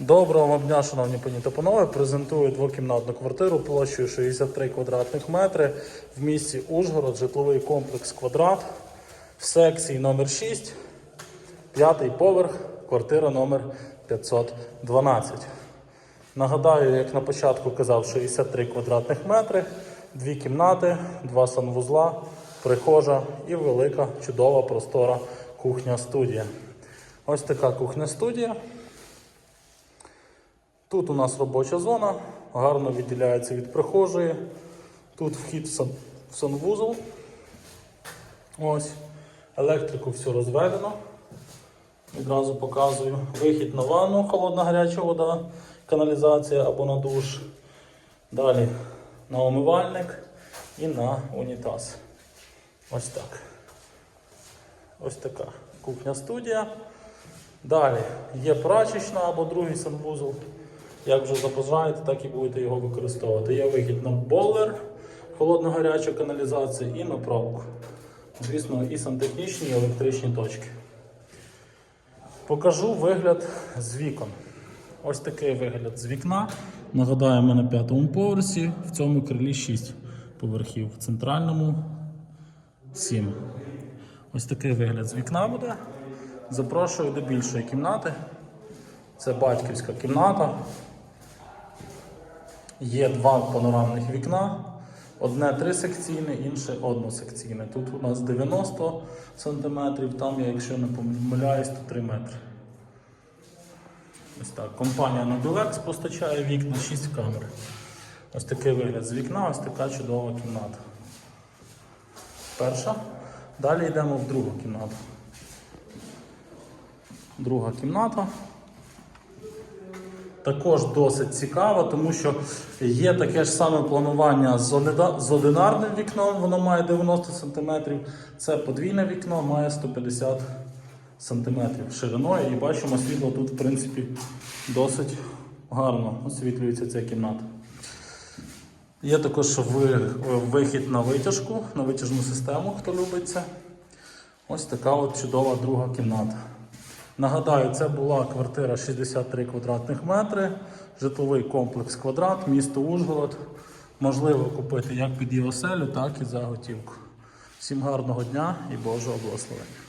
Доброго вам дня, шановні пані та панове. Презентую двокімнатну квартиру площею 63 квадратних метри в місті Ужгород, житловий комплекс квадрат в секції номер 6, п'ятий поверх, квартира номер 512. Нагадаю, як на початку казав, 63 квадратних метри, дві кімнати, два санвузла, прихожа і велика, чудова, простора кухня-студія. Ось така кухня-студія. Тут у нас робоча зона, гарно відділяється від прихожої. Тут вхід в, сан, в санвузол. Ось. Електрику все розведено. Відразу показую. Вихід на ванну, холодна гаряча вода, каналізація або на душ. Далі на умивальник і на унітаз. Ось так. Ось така кухня-студія. Далі є прачечна або другий санвузол. Як вже забажаєте, так і будете його використовувати. Є вихід на бойлер, холодно-гаряча каналізація і на провку. Звісно, і сантехнічні, і електричні точки. Покажу вигляд з вікон. Ось такий вигляд з вікна. Нагадаю, ми на п'ятому поверсі, в цьому крилі 6 поверхів, в центральному 7. Ось такий вигляд з вікна буде. Запрошую до більшої кімнати. Це батьківська кімната. Є два панорамних вікна. Одне трисекційне, інше односекційне. Тут у нас 90 см, там, я, якщо не помиляюсь, то 3 метри. Ось так. Компанія Nobilex постачає вікна 6 камер. Ось такий вигляд з вікна, ось така чудова кімната. Перша. Далі йдемо в другу кімнату. Друга кімната. Також досить цікава, тому що є таке ж саме планування з одинарним вікном, воно має 90 см. Це подвійне вікно, має 150 см шириною. І бачимо, світло тут, в принципі, досить гарно освітлюється ця кімната. Є також вихід на витяжку, на витяжну систему, хто любить це. Ось така от чудова друга кімната. Нагадаю, це була квартира 63 квадратних метри, житловий комплекс квадрат, місто Ужгород. Можливо купити як під її оселю, так і за готівку. Всім гарного дня і Божого благословення.